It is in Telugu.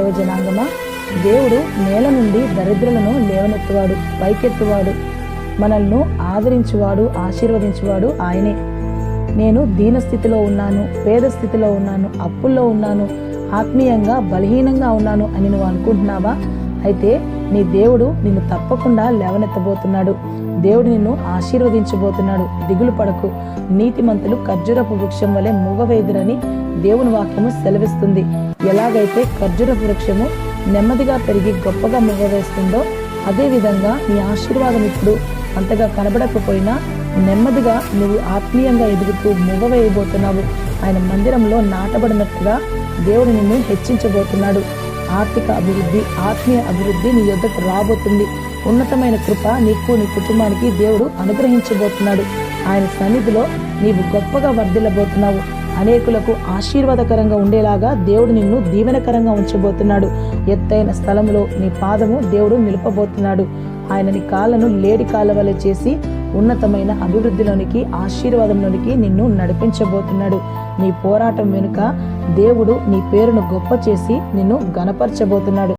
జనాంగమా? దేవుడు నేల నుండి దరిద్రులను లేవనెత్తువాడు పైకెత్తువాడు. మనల్ని ఆదరించువాడు ఆశీర్వదించువాడు ఆయనే. నేను దీన స్థితిలో ఉన్నాను పేద స్థితిలో ఉన్నాను అప్పుల్లో ఉన్నాను ఆత్మీయంగా బలహీనంగా ఉన్నాను అని నువ్వు అనుకుంటున్నావా? అయితే నీ దేవుడు నిన్ను తప్పకుండా లేవనెత్తబోతున్నాడు. దేవుడు నిన్ను ఆశీర్వదించబోతున్నాడు. దిగులు పడకు. నీతిమంతులు ఖర్జూరపు వృక్షం వలె మూగవేదురని దేవుని వాక్యము సెలవిస్తుంది. ఎలాగైతే ఖర్జూరపు వృక్షము నెమ్మదిగా పెరిగి గొప్పగా మూగవేస్తుందో అదేవిధంగా నీ ఆశీర్వాదం ఇప్పుడు అంతగా కనబడకపోయినా నెమ్మదిగా నువ్వు ఆత్మీయంగా ఎదుగుతూ మూగవేయబోతున్నావు. ఆయన మందిరంలో నాటబడినట్టుగా దేవుడు నిన్ను హెచ్చించబోతున్నాడు. ఆర్థిక అభివృద్ధి ఆత్మీయ అభివృద్ధి నీ యొద్దకు రాబోతుంది. ఉన్నతమైన కృప నీకు నీ కుటుంబానికి దేవుడు అనుగ్రహించబోతున్నాడు. ఆయన సన్నిధిలో నీవు గొప్పగా వర్ధిల్లబోతున్నావు. అనేకులకు ఆశీర్వాదకరంగా ఉండేలాగా దేవుడు నిన్ను దీవెనకరంగా ఉంచబోతున్నాడు. ఎత్తైన స్థలములో నీ పాదము దేవుడు నిలుపబోతున్నాడు. ఆయన నీ కాళ్ళను లేడి కాళ్ళ వలె చేసి ఉన్నతమైన అభివృద్ధిలోనికి ఆశీర్వాదంలోనికి నిన్ను నడిపించబోతున్నాడు. నీ పోరాటం వెనుక దేవుడు నీ పేరును గొప్ప చేసి నిన్ను గనపరచబోతున్నాడు